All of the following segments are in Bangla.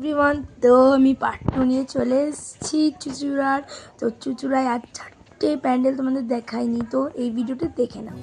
এভরিওয়ান তো আমি পার্ট নিয়ে চলে এসেছি চুচুড়ার। তো চুচুড়ায় আর চারটে প্যান্ডেল তোমাদের দেখায়নি তো এই ভিডিওটা দেখে নাও।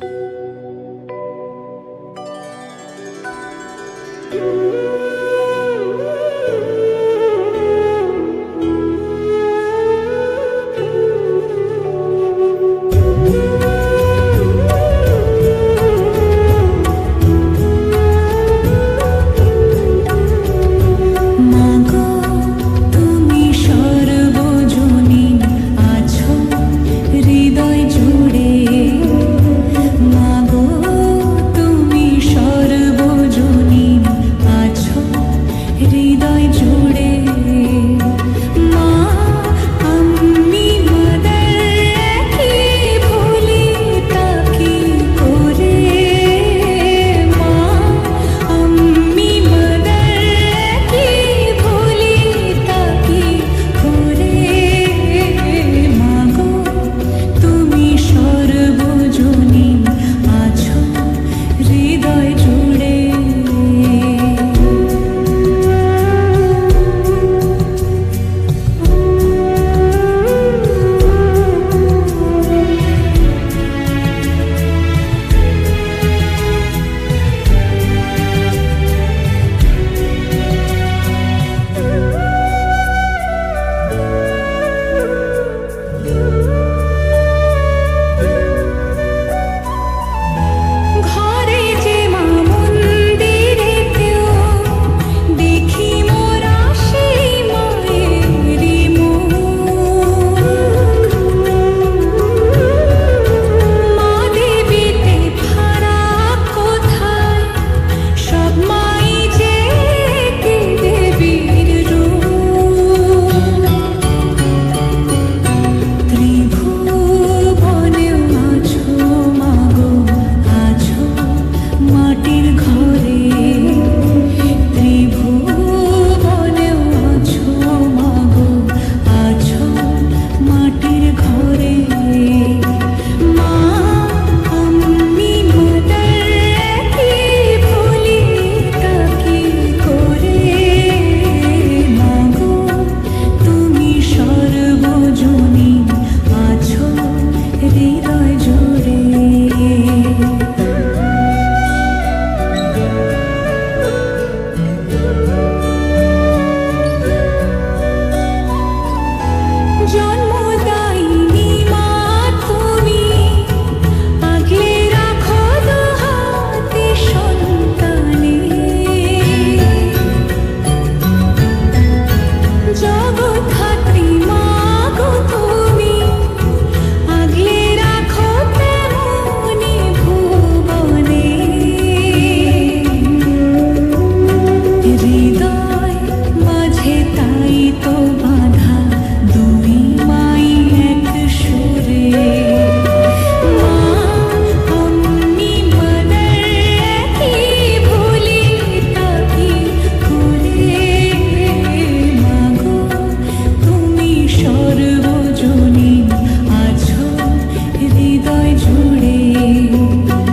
你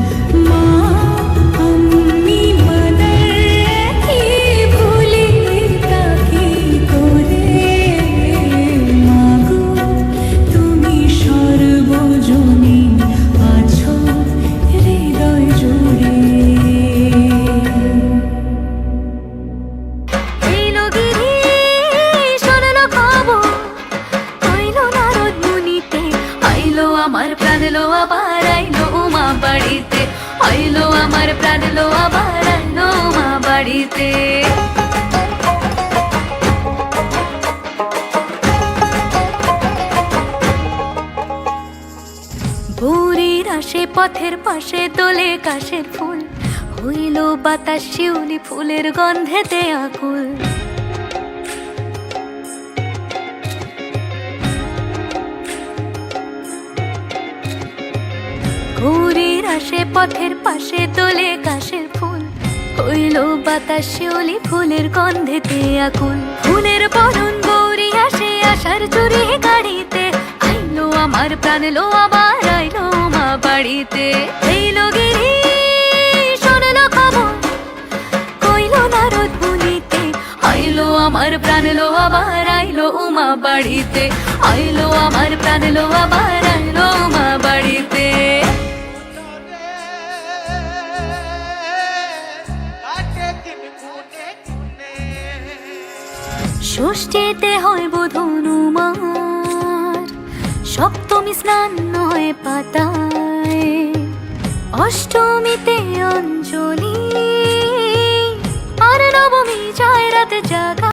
প্রাণ আবার মা বাড়িতে ভোরের আসে পথের পাশে তোলে কাশের ফুল হইল বাতাস শিউলি ফুলের গন্ধেতে আকুল ঘুরির আসে পথের পাশে তোলে কাশের ফুল। হইল বাতাস শিউলি ফুলের গন্ধেতে আকুল। ফুলের বরণ গৌরী আসে আসার চুরি গাড়িতে। আইলো আমার প্রাণ লো আবার, আইলো মা বাড়িতে। এইলো গিরি, শোনলো খবর, কইলো নারদ মুনিতে। আইলো আমার প্রাণ লো আবার, আইলো উমা বাড়িতে। আইলো আমার প্রাণ লো আবার, আইলো উমা বাড়িতে। ষষ্ঠীতে হয় বোধনুমার সপ্তমী স্নান নয় পাতায়। অষ্টমীতে অঞ্জলি। আর নবমী যায় রাতে জাগা